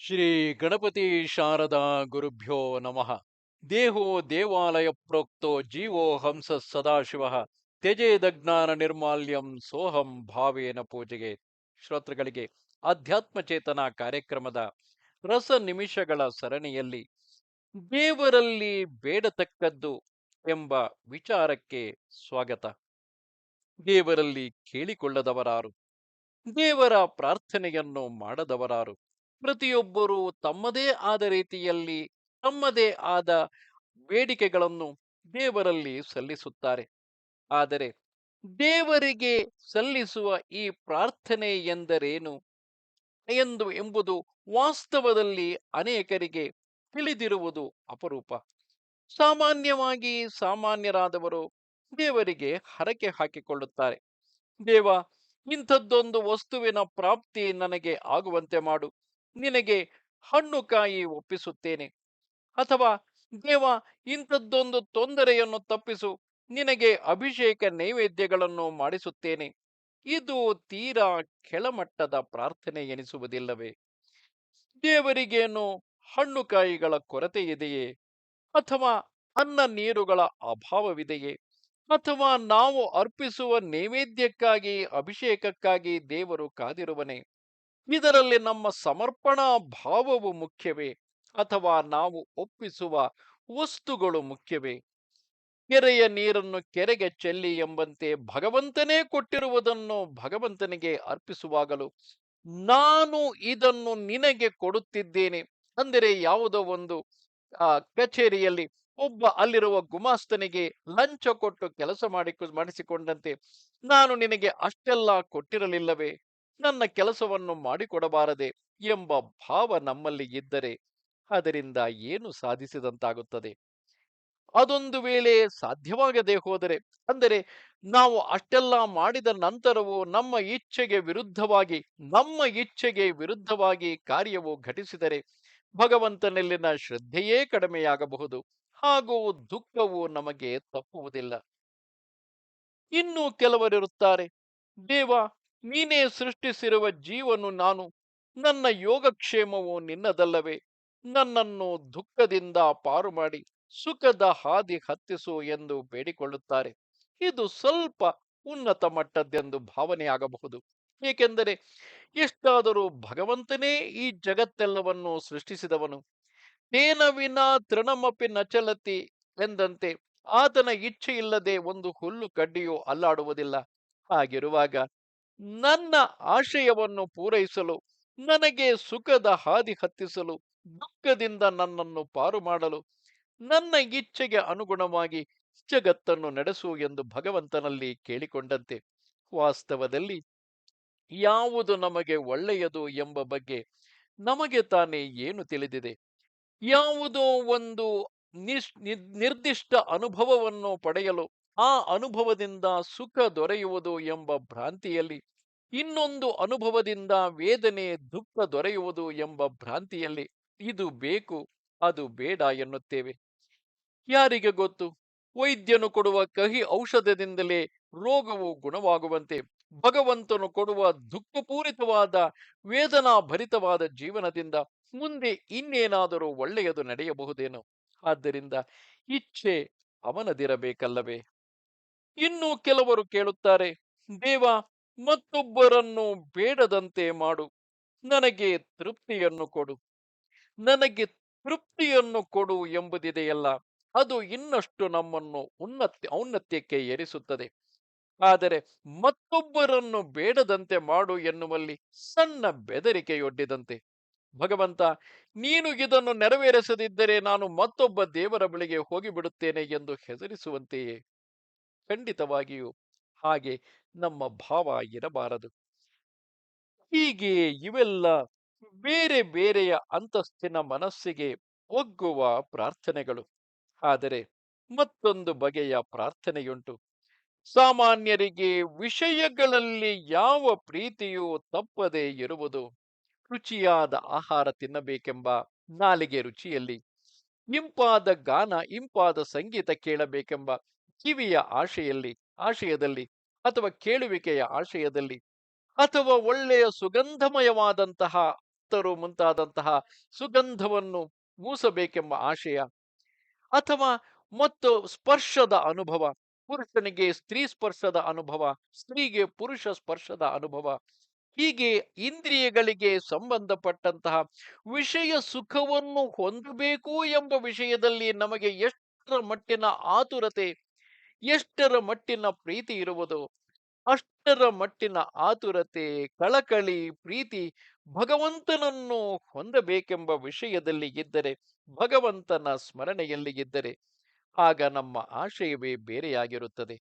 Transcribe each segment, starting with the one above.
ಶ್ರೀ ಗಣಪತಿ ಶಾರದಾ ಗುರುಭ್ಯೋ ನಮಃ. ದೇಹೋ ದೇವಾಲಯ ಪ್ರೋಕ್ತೋ ಜೀವೋ ಹಂಸ ಸದಾಶಿವ. ತ್ಯಜೇದಜ್ಞಾನ ನಿರ್ಮಾಲ್ಯಂ ಸೋಹಂ ಭಾವೇನ ಪೂಜೆಗೆ. ಶ್ರೋತೃಗಳಿಗೆ ಅಧ್ಯಾತ್ಮ ಚೇತನ ಕಾರ್ಯಕ್ರಮದ ರಸ ನಿಮಿಷಗಳ ಸರಣಿಯಲ್ಲಿ ದೇವರಲ್ಲಿ ಬೇಡತಕ್ಕದ್ದು ಎಂಬ ವಿಚಾರಕ್ಕೆ ಸ್ವಾಗತ. ದೇವರಲ್ಲಿ ಕೇಳಿಕೊಳ್ಳದವರಾರು, ದೇವರ ಪ್ರಾರ್ಥನೆಯನ್ನು ಮಾಡದವರಾರು ಪ್ರತಿಯೊಬ್ಬರೂ ತಮ್ಮದೇ ಆದ ರೀತಿಯಲ್ಲಿ ತಮ್ಮದೇ ಆದ ಬೇಡಿಕೆಗಳನ್ನು ದೇವರಲ್ಲಿ ಸಲ್ಲಿಸುತ್ತಾರೆ. ಆದರೆ ದೇವರಿಗೆ ಸಲ್ಲಿಸುವ ಈ ಪ್ರಾರ್ಥನೆ ಎಂದರೇನು? ಎಂದು ಎಂಬುದು ವಾಸ್ತವದಲ್ಲಿ ಅನೇಕರಿಗೆ ತಿಳಿದಿರುವುದು ಅಪರೂಪ. ಸಾಮಾನ್ಯವಾಗಿ ಸಾಮಾನ್ಯರಾದವರು ದೇವರಿಗೆ ಹರಕೆ ಹಾಕಿಕೊಳ್ಳುತ್ತಾರೆ. ದೇವ, ಇಂಥದ್ದೊಂದು ವಸ್ತುವಿನ ಪ್ರಾಪ್ತಿ ನನಗೆ ಆಗುವಂತೆ ಮಾಡು. ನಿನಗೆ ಹಣ್ಣು ಕಾಯಿ ಒಪ್ಪಿಸುತ್ತೇನೆ. ಅಥವಾ ದೇವ, ಇಂಥದ್ದೊಂದು ತೊಂದರೆಯನ್ನು ತಪ್ಪಿಸು, ನಿನಗೆ ಅಭಿಷೇಕ ನೈವೇದ್ಯಗಳನ್ನು ಮಾಡಿಸುತ್ತೇನೆ. ಇದು ತೀರಾ ಕೆಳಮಟ್ಟದ ಪ್ರಾರ್ಥನೆ ಎನಿಸುವುದಿಲ್ಲವೇ? ದೇವರಿಗೇನು ಹಣ್ಣು ಕಾಯಿಗಳ ಕೊರತೆ ಇದೆಯೇ? ಅಥವಾ ಅನ್ನ ನೀರುಗಳ ಅಭಾವವಿದೆಯೇ? ಅಥವಾ ನಾವು ಅರ್ಪಿಸುವ ನೈವೇದ್ಯಕ್ಕಾಗಿ, ಅಭಿಷೇಕಕ್ಕಾಗಿ ದೇವರು ಕಾದಿರುವನೆ? ಇದರಲ್ಲಿ ನಮ್ಮ ಸಮರ್ಪಣಾ ಭಾವವು ಮುಖ್ಯವೇ? ಅಥವಾ ನಾವು ಒಪ್ಪಿಸುವ ವಸ್ತುಗಳು ಮುಖ್ಯವೇ? ಕೆರೆಯ ನೀರನ್ನು ಕೆರೆಗೆ ಚೆಲ್ಲಿ ಎಂಬಂತೆ ಭಗವಂತನೇ ಕೊಟ್ಟಿರುವುದನ್ನು ಭಗವಂತನಿಗೆ ಅರ್ಪಿಸುವಾಗಲು ನಾನು ಇದನ್ನು ನಿನಗೆ ಕೊಡುತ್ತಿದ್ದೇನೆ. ಅಂದರೆ ಯಾವುದೋ ಒಂದು, ಆ, ಕಚೇರಿಯಲ್ಲಿ ಒಬ್ಬ ಅಲ್ಲಿರುವ ಗುಮಾಸ್ತನಿಗೆ ಲಂಚ ಕೊಟ್ಟು ಕೆಲಸ ಮಾಡಿ ಮಾಡಿಸಿಕೊಂಡಂತೆ ನಾನು ನಿನಗೆ ಅಷ್ಟೆಲ್ಲ ಕೊಟ್ಟಿರಲಿಲ್ಲವೇ? ನನ್ನ ಕೆಲಸವನ್ನು ಮಾಡಿಕೊಡಬಾರದೆ ಎಂಬ ಭಾವ ನಮ್ಮಲ್ಲಿ ಇದ್ದರೆ ಅದರಿಂದ ಏನು ಸಾಧಿಸಿದಂತಾಗುತ್ತದೆ? ಅದೊಂದು ವೇಳೆ ಸಾಧ್ಯವಾಗದೆ ಹೋದರೆ, ಅಂದರೆ ನಾವು ಅಷ್ಟೆಲ್ಲ ಮಾಡಿದ ನಂತರವೂ ನಮ್ಮ ಇಚ್ಛೆಗೆ ವಿರುದ್ಧವಾಗಿ, ನಮ್ಮ ಇಚ್ಛೆಗೆ ವಿರುದ್ಧವಾಗಿ ಕಾರ್ಯವು ಘಟಿಸಿದರೆ ಭಗವಂತನಲ್ಲಿನ ಶ್ರದ್ಧೆಯೇ ಕಡಿಮೆಯಾಗಬಹುದು, ಹಾಗೂ ದುಃಖವು ನಮಗೆ ತಪ್ಪುವುದಿಲ್ಲ. ಇನ್ನೂ ಕೆಲವರಿರುತ್ತಾರೆ, ದೇವ ನೀನೇ ಸೃಷ್ಟಿಸಿರುವ ಜೀವನು ನಾನು. ನನ್ನ ಯೋಗಕ್ಷೇಮವು ನಿನ್ನದಲ್ಲವೇ. ನನ್ನನ್ನು ದುಃಖದಿಂದ ಪಾರು ಮಾಡಿ, ಸುಖದ ಹಾದಿ ಹತ್ತಿಸು ಎಂದು ಬೇಡಿಕೊಳ್ಳುತ್ತಾರೆ. ಇದು ಸ್ವಲ್ಪ ಉನ್ನತ ಮಟ್ಟದ್ದೆಂದು ಭಾವನೆಯಾಗಬಹುದು ಏಕೆಂದರೆ ಎಷ್ಟಾದರೂ ಭಗವಂತನೇ ಈ ಜಗತ್ತೆಲ್ಲವನ್ನು ಸೃಷ್ಟಿಸಿದವನು. ತೇನ ವಿನ ತೃಣಮಪಿ ನಚಲತಿ ಎಂದಂತೆ ಆತನ ಇಚ್ಛೆ ಇಲ್ಲದೆ ಒಂದು ಹುಲ್ಲು ಕಡ್ಡಿಯೂ ಅಲ್ಲಾಡುವುದಿಲ್ಲ. ಹಾಗಿರುವಾಗ ನನ್ನ ಆಶಯವನ್ನು ಪೂರೈಸಲು, ನನಗೆ ಸುಖದ ಹಾದಿ ಹತ್ತಿಸಲು, ದುಃಖದಿಂದ ನನ್ನನ್ನು ಪಾರು ಮಾಡಲು, ನನ್ನ ಇಚ್ಛೆಗೆ ಅನುಗುಣವಾಗಿ ಜಗತ್ತನ್ನು ನಡೆಸು ಎಂದು ಭಗವಂತನಲ್ಲಿ ಕೇಳಿಕೊಂಡಂತೆ. ವಾಸ್ತವದಲ್ಲಿ ಯಾವುದು ನಮಗೆ ಒಳ್ಳೆಯದು ಎಂಬ ಬಗ್ಗೆ ನಮಗೆ ತಾನೇ ಏನು ತಿಳಿದಿದೆ? ಯಾವುದೋ ಒಂದು ನಿರ್ದಿಷ್ಟ ಅನುಭವವನ್ನು ಪಡೆಯಲು ಆ ಅನುಭವದಿಂದ ಸುಖ ದೊರೆಯುವುದು ಎಂಬ ಭ್ರಾಂತಿಯಲ್ಲಿ, ಇನ್ನೊಂದು ಅನುಭವದಿಂದ ವೇದನೆ ದುಃಖ ದೊರೆಯುವುದು ಎಂಬ ಭ್ರಾಂತಿಯಲ್ಲಿ ಇದು ಬೇಕು, ಅದು ಬೇಡ ಎನ್ನುತ್ತೇವೆ. ಯಾರಿಗೆ ಗೊತ್ತು? ವೈದ್ಯನು ಕೊಡುವ ಕಹಿ ಔಷಧದಿಂದಲೇ ರೋಗವು ಗುಣವಾಗುವಂತೆ, ಭಗವಂತನು ಕೊಡುವ ದುಃಖಪೂರಿತವಾದ ವೇದನಾ ಭರಿತವಾದ ಜೀವನದಿಂದ ಮುಂದೆ ಇನ್ನೇನಾದರೂ ಒಳ್ಳೆಯದು ನಡೆಯಬಹುದೇನೋ? ಆದ್ದರಿಂದ ಇಚ್ಛೆ ಅವನದಿರಬೇಕಲ್ಲವೇ? ಇನ್ನು ಕೆಲವರು ಕೇಳುತ್ತಾರೆ, ದೇವ, ಮತ್ತೊಬ್ಬರನ್ನು ಬೇಡದಂತೆ ಮಾಡು, ನನಗೆ ತೃಪ್ತಿಯನ್ನು ಕೊಡು, ನನಗೆ ತೃಪ್ತಿಯನ್ನು ಕೊಡು ಎಂಬುದಿದೆಯಲ್ಲ, ಅದು ಇನ್ನಷ್ಟು ನಮ್ಮನ್ನು ಉನ್ನತ ಔನ್ನತ್ಯಕ್ಕೆ ಏರಿಸುತ್ತದೆ. ಆದರೆ ಮತ್ತೊಬ್ಬರನ್ನು ಬೇಡದಂತೆ ಮಾಡು ಎನ್ನುವಲ್ಲಿ ಸಣ್ಣ ಬೆದರಿಕೆಯೊಡ್ಡಿದಂತೆ. ಭಗವಂತ, ನೀನು ಇದನ್ನು ನೆರವೇರಿಸದಿದ್ದರೆ ನಾನು ಮತ್ತೊಬ್ಬ ದೇವರ ಬಳಿಗೆ ಹೋಗಿಬಿಡುತ್ತೇನೆ ಎಂದು ಹೆದರಿಸುವಂತೆಯೇ? ಖಂಡಿತವಾಗಿಯೂ ಹಾಗೆ ನಮ್ಮ ಭಾವ ಇರಬಾರದು. ಹೀಗೆ ಇವೆಲ್ಲ ಬೇರೆ ಬೇರೆಯ ಅಂತಸ್ತಿನ ಮನಸ್ಸಿಗೆ ಒಗ್ಗುವ ಪ್ರಾರ್ಥನೆಗಳು. ಆದರೆ ಮತ್ತೊಂದು ಬಗೆಯ ಪ್ರಾರ್ಥನೆಯುಂಟು. ಸಾಮಾನ್ಯರಿಗೆ ವಿಷಯಗಳಲ್ಲಿ ಯಾವ ಪ್ರೀತಿಯೂ ತಪ್ಪದೇ ಇರುವುದು. ರುಚಿಯಾದ ಆಹಾರ ತಿನ್ನಬೇಕೆಂಬ ನಾಲಿಗೆ ರುಚಿಯಲ್ಲಿ, ಇಂಪಾದ ಗಾನ, ಇಂಪಾದ ಸಂಗೀತ ಕೇಳಬೇಕೆಂಬ ಕಿವಿಯ ಆಶೆಯಲ್ಲಿ, ಆಶಯದಲ್ಲಿ ಅಥವಾ ಕೇಳುವಿಕೆಯ ಆಶಯದಲ್ಲಿ ಅಥವಾ ಒಳ್ಳೆಯ ಸುಗಂಧಮಯವಾದಂತಹ ಅತ್ತರು ಮುಂತಾದಂತಹ ಸುಗಂಧವನ್ನು ಮೂಸಬೇಕೆಂಬ ಆಶಯ ಅಥವಾ ಮತ್ತು ಸ್ಪರ್ಶದ ಅನುಭವ, ಪುರುಷನಿಗೆ ಸ್ತ್ರೀ ಸ್ಪರ್ಶದ ಅನುಭವ, ಸ್ತ್ರೀಗೆ ಪುರುಷ ಸ್ಪರ್ಶದ ಅನುಭವ, ಹೀಗೆ ಇಂದ್ರಿಯಗಳಿಗೆ ಸಂಬಂಧಪಟ್ಟಂತಹ ವಿಷಯ ಸುಖವನ್ನು ಹೊಂದಬೇಕು ಎಂಬ ವಿಷಯದಲ್ಲಿ ನಮಗೆ ಎಷ್ಟರ ಮಟ್ಟಿನ ಆತುರತೆ ಎಷ್ಟರ ಮಟ್ಟಿನ ಪ್ರೀತಿ ಇರುವುದು, ಅಷ್ಟರ ಮಟ್ಟಿನ ಆತುರತೆ, ಕಳಕಳಿ, ಪ್ರೀತಿ ಭಗವಂತನನ್ನು ಹೊಂದಬೇಕೆಂಬ ವಿಷಯದಲ್ಲಿ ಇದ್ದರೆ, ಭಗವಂತನ ಸ್ಮರಣೆಯಲ್ಲಿ ಇದ್ದರೆ, ಆಗ ನಮ್ಮ ಆಶಯವೇ ಬೇರೆಯಾಗಿರುತ್ತದೆ.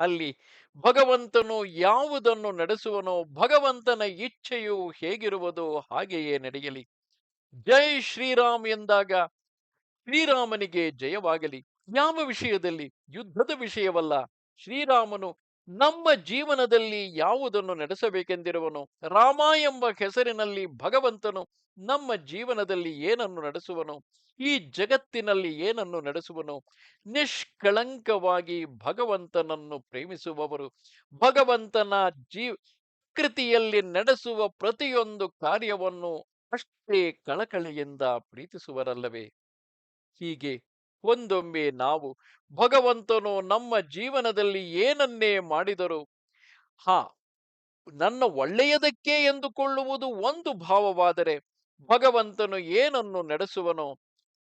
ಅಲ್ಲಿ ಭಗವಂತನು ಯಾವುದನ್ನು ನಡೆಸುವನೋ, ಭಗವಂತನ ಇಚ್ಛೆಯು ಹೇಗಿರುವುದೋ ಹಾಗೆಯೇ ನಡೆಯಲಿ. ಜೈ ಶ್ರೀರಾಮ್ ಎಂದಾಗ ಶ್ರೀರಾಮನಿಗೆ ಜಯವಾಗಲಿ. ಯಾವ ವಿಷಯದಲ್ಲಿ, ಯುದ್ಧದ ವಿಷಯವಲ್ಲ, ಶ್ರೀರಾಮನು ನಮ್ಮ ಜೀವನದಲ್ಲಿ ಯಾವುದನ್ನು ನಡೆಸಬೇಕೆಂದಿರುವನು ರಾಮ ಎಂಬ ಹೆಸರಿನಲ್ಲಿ ಭಗವಂತನು ನಮ್ಮ ಜೀವನದಲ್ಲಿ ಏನನ್ನು ನಡೆಸುವನು, ಈ ಜಗತ್ತಿನಲ್ಲಿ ಏನನ್ನು ನಡೆಸುವನು, ನಿಷ್ಕಳಂಕವಾಗಿ ಭಗವಂತನನ್ನು ಪ್ರೇಮಿಸುವವರು, ಭಗವಂತನ ಜೀ, ಕೃತಿಯಲ್ಲಿ ನಡೆಸುವ ಪ್ರತಿಯೊಂದು ಕಾರ್ಯವನ್ನು ಅಷ್ಟೇ ಕಳಕಳಿಯಿಂದ ಪ್ರೀತಿಸುವರಲ್ಲವೇ? ಹೀಗೆ ಒಂದೊಮ್ಮೆ ನಾವು ಭಗವಂತನು ನಮ್ಮ ಜೀವನದಲ್ಲಿ ಏನನ್ನೇ ಮಾಡಿದರು, ಹಾ, ನನ್ನ ಒಳ್ಳೆಯದಕ್ಕೆ ಎಂದುಕೊಳ್ಳುವುದು ಒಂದು ಭಾವವಾದರೆ ಭಗವಂತನು ಏನನ್ನು ನಡೆಸುವನೋ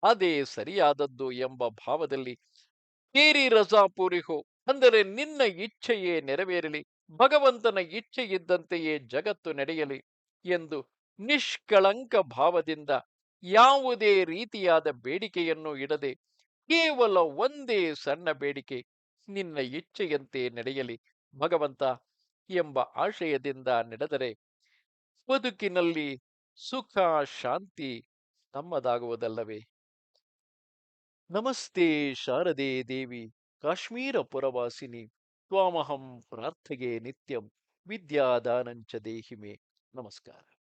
ಅದೇ ಸರಿಯಾದದ್ದು ಎಂಬ ಭಾವದಲ್ಲಿ ಕೇರಿ ರಜಾಪುರಿಹು ಅಂದರೆ ನಿನ್ನ ಇಚ್ಛೆಯೇ ನೆರವೇರಲಿ, ಭಗವಂತನ ಇಚ್ಛೆ ಇದ್ದಂತೆಯೇ ಜಗತ್ತು ನಡೆಯಲಿ ಎಂದು ನಿಷ್ಕಳಂಕ ಭಾವದಿಂದ ಯಾವುದೇ ರೀತಿಯಾದ ಬೇಡಿಕೆಯನ್ನು ಇಡದೆ ಕೇವಲ ಒಂದೇ ಸಣ್ಣ ಬೇಡಿಕೆ, ನಿನ್ನ ಇಚ್ಛೆಯಂತೆ ನಡೆಯಲಿ, ಭಗವಂತ ಎಂಬ ಆಶಯದಿಂದ ನಡೆದರೆ ಬದುಕಿನಲ್ಲಿ ಸುಖ, ಶಾಂತಿ ನಮ್ಮದಾಗುವುದಲ್ಲವೇ? ನಮಸ್ತೆ ಶಾರದೆ ದೇವಿ ಕಾಶ್ಮೀರ ಪುರವಾಸಿನಿ ತ್ವಾಮಹಂ ಪ್ರಾರ್ಥಗೆ ನಿತ್ಯಂ ವಿದ್ಯಾದಾನಂಚ ದೇಹಿಮೆ. ನಮಸ್ಕಾರ.